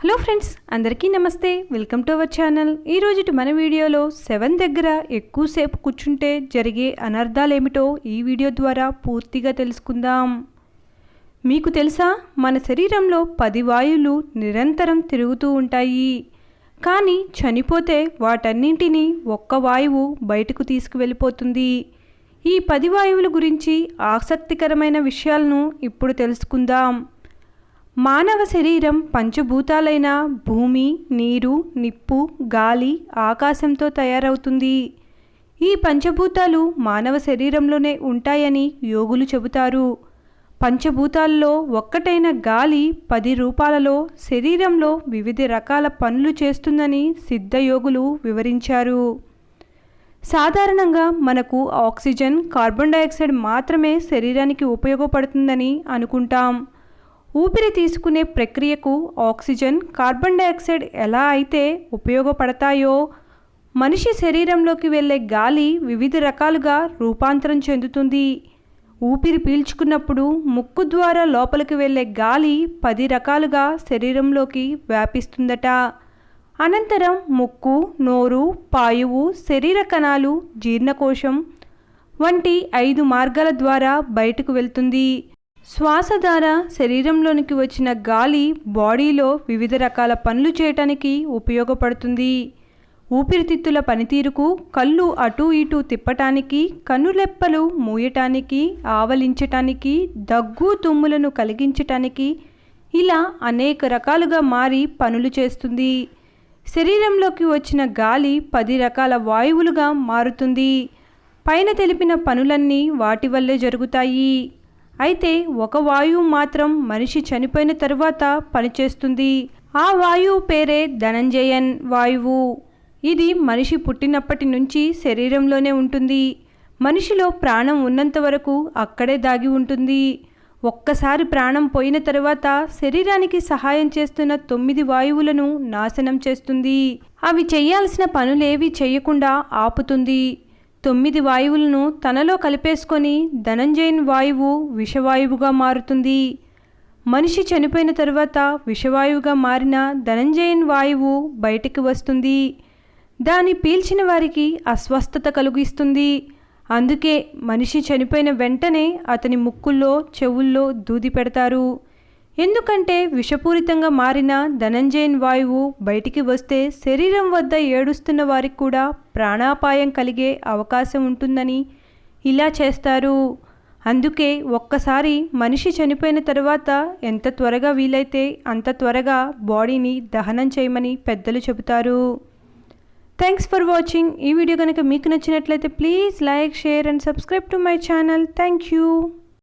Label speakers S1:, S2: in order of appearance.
S1: Hello friends అందరికీ నమస్తే. Welcome to our channel. ఈరోజు మన వీడియోలో సెవెన్ దగ్గర ఎక్కువసేపు కూర్చుంటే జరిగే అనర్థాలేమిటో ఈ వీడియో ద్వారా పూర్తిగా తెలుసుకుందాం. మీకు తెలుసా? మన శరీరంలో పది వాయువులు నిరంతరం తిరుగుతూ ఉంటాయి. కానీ చనిపోతే వాటన్నింటినీ ఒక్క వాయువు బయటకు తీసుకువెళ్ళిపోతుంది. ఈ పది వాయువుల గురించి ఆసక్తికరమైన విషయాలను ఇప్పుడు తెలుసుకుందాం. మానవ శరీరం పంచభూతాలైన భూమి నీరు నిప్పు గాలి ఆకాశంతో తయారవుతుంది. ఈ పంచభూతాలు మానవ శరీరంలోనే ఉంటాయని యోగులు చెబుతారు. పంచభూతాల్లో ఒక్కటైన గాలి పది రూపాలలో శరీరంలో వివిధ రకాల పనులు చేస్తుందని సిద్ధయోగులు వివరించారు. సాధారణంగా మనకు ఆక్సిజన్ కార్బన్ డైఆక్సైడ్ మాత్రమే శరీరానికి ఉపయోగపడుతుందని అనుకుంటాం. ఊపిరి తీసుకునే ప్రక్రియకు ఆక్సిజన్ కార్బన్ డైఆక్సైడ్ ఎలా అయితే ఉపయోగపడతాయో మనిషి శరీరంలోకి వెళ్ళే గాలి వివిధ రకాలుగా రూపాంతరం చెందుతుంది. ఊపిరి పీల్చుకున్నప్పుడు ముక్కు ద్వారా లోపలికి వెళ్ళే గాలి పది రకాలుగా శరీరంలోకి వ్యాపిస్తుందట. అనంతరం ముక్కు నోరు పాయువు శరీర కణాలు జీర్ణకోశం వంటి ఐదు మార్గాల ద్వారా బయటకు వెళ్తుంది. శ్వాస ద్వారా శరీరంలోనికి వచ్చిన గాలి బాడీలో వివిధ రకాల పనులు చేయటానికి ఉపయోగపడుతుంది. ఊపిరితిత్తుల పనితీరుకు కళ్ళు అటూ ఇటూ తిప్పటానికి కనులెప్పలు మూయటానికి ఆవలించటానికి దగ్గు తుమ్ములను కలిగించటానికి ఇలా అనేక రకాలుగా మారి పనులు చేస్తుంది. శరీరంలోకి వచ్చిన గాలి పది రకాల వాయువులుగా మారుతుంది. పైన తెలిపిన పనులన్నీ వాటి వల్లే జరుగుతాయి. అయితే ఒక వాయువు మాత్రం మనిషి చనిపోయిన తరువాత పనిచేస్తుంది. ఆ వాయువు పేరే ధనంజయన్ వాయువు. ఇది మనిషి పుట్టినప్పటి నుంచి శరీరంలోనే ఉంటుంది. మనిషిలో ప్రాణం ఉన్నంత వరకు అక్కడే దాగి ఉంటుంది. ఒక్కసారి ప్రాణం పోయిన తర్వాత శరీరానికి సహాయం చేస్తున్న తొమ్మిది వాయువులను నాశనం చేస్తుంది. అవి చేయాల్సిన పనులేవి చేయకుండా ఆపుతుంది. తొమ్మిది వాయువులను తనలో కలిపేసుకొని ధనంజయన్ వాయువు విషవాయువుగా మారుతుంది. మనిషి చనిపోయిన తర్వాత విషవాయువుగా మారిన ధనంజయన్ వాయువు బయటికి వస్తుంది. దాన్ని పీల్చిన వారికి అస్వస్థత కలిగిస్తుంది. అందుకే మనిషి చనిపోయిన వెంటనే అతని ముక్కుల్లో చెవుల్లో దూది పెడతారు. ఎందుకంటే విషపూరితంగా మారిన ధనంజయన్ వాయువు బయటికి వస్తే శరీరం వద్ద ఏడుస్తున్న వారికి కూడా ప్రాణాపాయం కలిగే అవకాశం ఉంటుందని ఇలా చేస్తారు. అందుకే ఒక్కసారి మనిషి చనిపోయిన తర్వాత ఎంత త్వరగా వీలైతే అంత త్వరగా బాడీని దహనం చేయమని పెద్దలు చెబుతారు. Thanks for watching. ఈ వీడియో కనుక మీకు నచ్చినట్లయితే please like share and subscribe to my channel. Thank you.